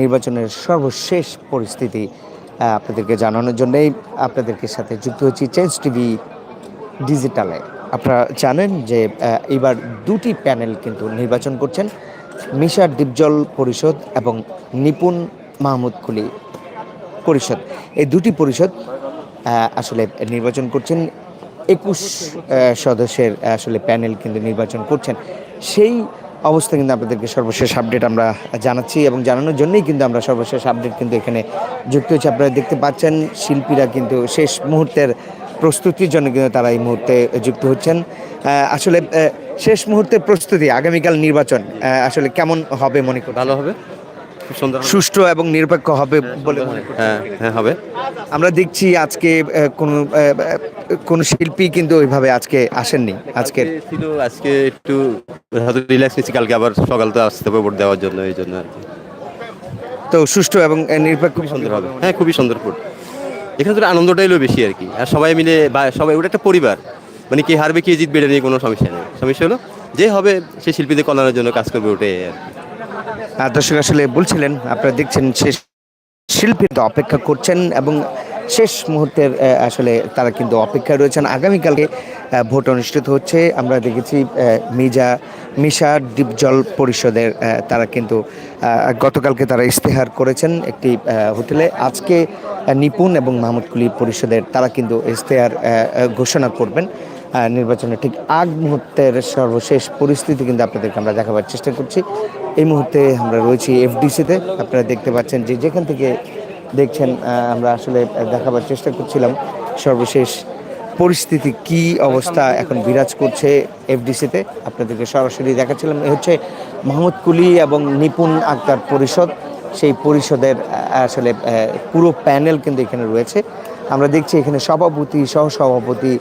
নির্বাচনের সর্বশেষ পরিস্থিতি আপনাদেরকে জানানোর জন্যই আপনাদেরকে সাথে যুক্ত হচ্ছি চেঞ্জ টিভি ডিজিটালে আপনারা জানেন যে এবার দুটি প্যানেল কিন্তু নির্বাচন করছেন, মিশার ডিপজল পরিষদ এবং নিপুণ মাহমুদ কুলি পরিষদ। এই দুটি পরিষদ আসলে নির্বাচন করছেন, একুশ সদস্যের আসলে প্যানেল কিন্তু নির্বাচন করছেন। সেই অবস্থা কিন্তু আপনাদেরকে সর্বশেষ আপডেট আমরা জানাচ্ছি এবং জানানোর জন্যই কিন্তু আমরা সর্বশেষ আপডেট কিন্তু এখানে যুক্ত হচ্ছে আপনারা দেখতে পাচ্ছেন, শিল্পীরা কিন্তু শেষ মুহূর্তের প্রস্তুতির জন্য কিন্তু তারা এই মুহূর্তে যুক্ত হচ্ছেন। আসলে শেষ মুহূর্তের প্রস্তুতি আগামীকাল নির্বাচন আসলে কেমন হবে মনে করি ভালো হবে। সুষ্ঠু এবং নিরপেক্ষ হবে বলে মনে করি হ্যাঁ হ্যাঁ হবে। আমরা দেখছি আজকে কোনো কোনো শিল্পী কিন্তু ওইভাবে আজকে আসেননি আজকে। আজকে ছিল আজকে একটু রিল্যাক্স নিচ্ছি কালকে আবার সকাল তো আসতে হবে ভোট দেওয়ার জন্য এই জন্য আর কি। তো সুষ্ঠু এবং নিরপেক্ষ খুবই সুন্দর হবে। হ্যাঁ খুবই সুন্দর ফুড এখানে তো আনন্দটাই হলো বেশি আর কি। আর সবাই মিলে বা সবাই ওটা একটা পরিবার। মানে কে হারবে কে জিতবে এটা নিয়ে কোনো সমস্যা নেই। সমস্যা হলো যে হবে সে শিল্পীদের কল্যাণের জন্য কাজ করবে ওটাই আর কি। দর্শক আসলে বলছিলেন, আপনারা দেখছেন শেষ শিল্পী অপেক্ষা করছেন এবং শেষ মুহূর্তের আসলে তারা কিন্তু অপেক্ষায় রয়েছেন। আগামীকালকে ভোট অনুষ্ঠিত হচ্ছে। আমরা দেখেছি মিজা মিশা ডিপজল পরিষদের তারা কিন্তু গতকালকে তারা ইস্তেহার করেছেন একটি হোটেলে। আজকে নিপুণ এবং মাহমুদকুলি পরিষদের তারা কিন্তু ইস্তেহার ঘোষণা করবেন। নির্বাচনের ঠিক আগ মুহূর্তের সর্বশেষ পরিস্থিতি কিন্তু আপনাদেরকে আমরা দেখাবার চেষ্টা করছি। এই মুহূর্তে আমরা রয়েছি এফডিসিতে। আপনারা দেখতে পাচ্ছেন যে যেখান থেকে দেখছেন আমরা আসলে দেখাবার চেষ্টা করছিলাম সর্বশেষ পরিস্থিতি কি অবস্থা এখন বিরাজ করছে এফডিসিতে। আপনাদেরকে সরাসরি দেখাচ্ছিলাম, এ হচ্ছে মাহমুদ কুলি এবং নিপুণ আক্তার পরিষদ। সেই পরিষদের আসলে পুরো প্যানেল কিন্তু এখানে রয়েছে। আমরা দেখছি এখানে সভাপতি, সহসভাপতি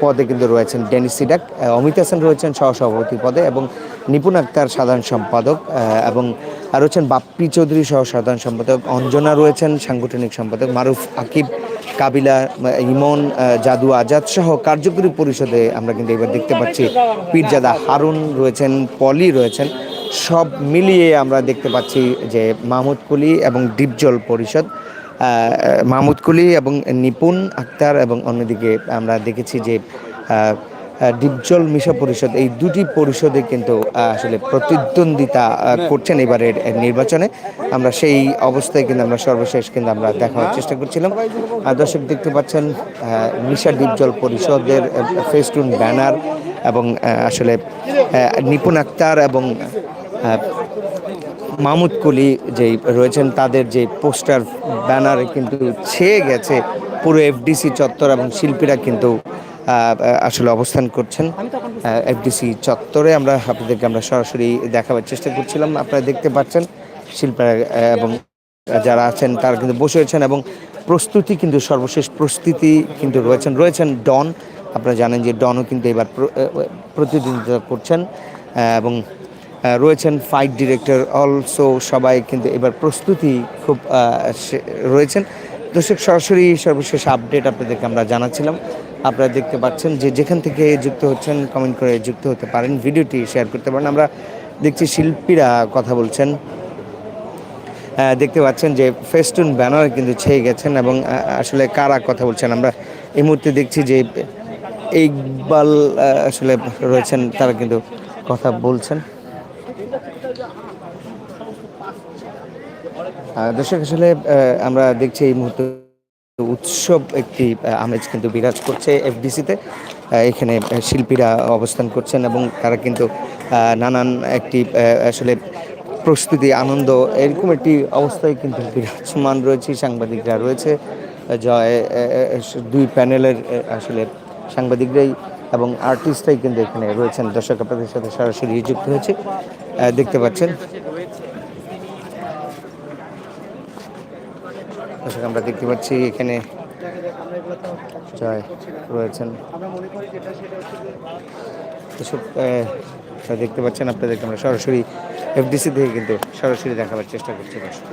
পদে কিন্তু রয়েছেন ডেনিস সিডাক অমিত হাসান রয়েছেন সহসভাপতি পদে এবং নিপুণ আক্তার সাধারণ সম্পাদক এবং আর রয়েছেন বাপ্পি চৌধুরী সহ সাধারণ সম্পাদক, অঞ্জনা রয়েছেন সাংগঠনিক সম্পাদক, মারুফ আকিব, কাবিলা ইমন জাদু আজাদ সহ কার্যকরী পরিষদে আমরা কিন্তু এবার দেখতে পাচ্ছি পীরজাদা হারুন রয়েছেন, পলি রয়েছেন, সব মিলিয়ে আমরা দেখতে পাচ্ছি যে মাহমুদ কুলি এবং ডিপজল পরিষদ। মাহমুদ কুলি এবং নিপুণ আক্তার এবং অন্যদিকে আমরা দেখেছি যে ডিপজল মিশা পরিষদ এই দুটি পরিষদে কিন্তু আসলে প্রতিদ্বন্দ্বিতা করছেন এবারের নির্বাচনে। আমরা সেই অবস্থায় কিন্তু আমরা সর্বশেষ কিন্তু আমরা দেখার চেষ্টা করছিলাম। আর দর্শক দেখতে পাচ্ছেন মিশা ডিপজল পরিষদের ফেস্টুন ব্যানার এবং আসলে নিপুণ আক্তার এবং মাহমুদ কুলি যেই রয়েছেন, তাদের যে পোস্টার, ব্যানারে কিন্তু ছেয়ে গেছে, পুরো এফডিসি চত্বর এবং শিল্পীরা কিন্তু আসলে অবস্থান করছেন এফডিসি চত্বরে। আমরা আপনাদেরকে আমরা সরাসরি দেখাবার চেষ্টা করছিলাম, আপনারা দেখতে পাচ্ছেন শিল্পীরা এবং যারা আছেন, তারা কিন্তু বসে রয়েছেন এবং প্রস্তুতি কিন্তু, সর্বশেষ প্রস্তুতি কিন্তু রয়েছেন। রয়েছেন ডন, আপনারা জানেন যে ডনও কিন্তু এবার প্রতিদ্বন্দ্বিতা করছেন এবং রয়েছেন ফাইট ডিরেক্টর অলসো সবাই কিন্তু এবার প্রস্তুতি খুব রয়েছেন। দর্শক, সরাসরি সর্বশেষ আপডেট আপনাদেরকে আমরা জানাচ্ছিলাম। আপনারা দেখতে পাচ্ছেন যে যেখান থেকে যুক্ত হচ্ছেন কমেন্ট করে যুক্ত হতে পারেন, ভিডিওটি শেয়ার করতে পারেন। আমরা দেখছি শিল্পীরা কথা বলছেন। দেখতে পাচ্ছেন যে ফেস্টুন ব্যানার কিন্তু ছেয়ে গেছেন এবং আসলে কারা কথা বলছেন? আমরা এই মুহূর্তে দেখছি যে ইকবাল আসলে রয়েছেন, তারা কিন্তু কথা বলছেন। দর্শক, আসলে আমরা দেখছি এই মুহূর্তে উৎসব একটি আমেজ কিন্তু বিরাজ করছে এফডিসিতে। এখানে শিল্পীরা অবস্থান করছেন এবং তারা কিন্তু নানান একটি আসলে প্রস্তুতি, আনন্দ, এরকম একটি অবস্থায় কিন্তু বিরাজমান রয়েছে, সাংবাদিকরা রয়েছে। জয় দুই প্যানেলের আসলে সাংবাদিকরাই এবং আর্টিস্টরাই কিন্তু এখানে রয়েছেন। দর্শক, আপনাদের সাথে সরাসরি যুক্ত হয়েছে। দেখতে পাচ্ছেন। দর্শক, আমরা দেখতে পাচ্ছি এখানে জয় রয়েছেন। দর্শক দেখতে পাচ্ছেন আপনাদেরকে আমরা সরাসরি এফডিসি থেকে কিন্তু সরাসরি দেখাবার চেষ্টা করছি। দর্শক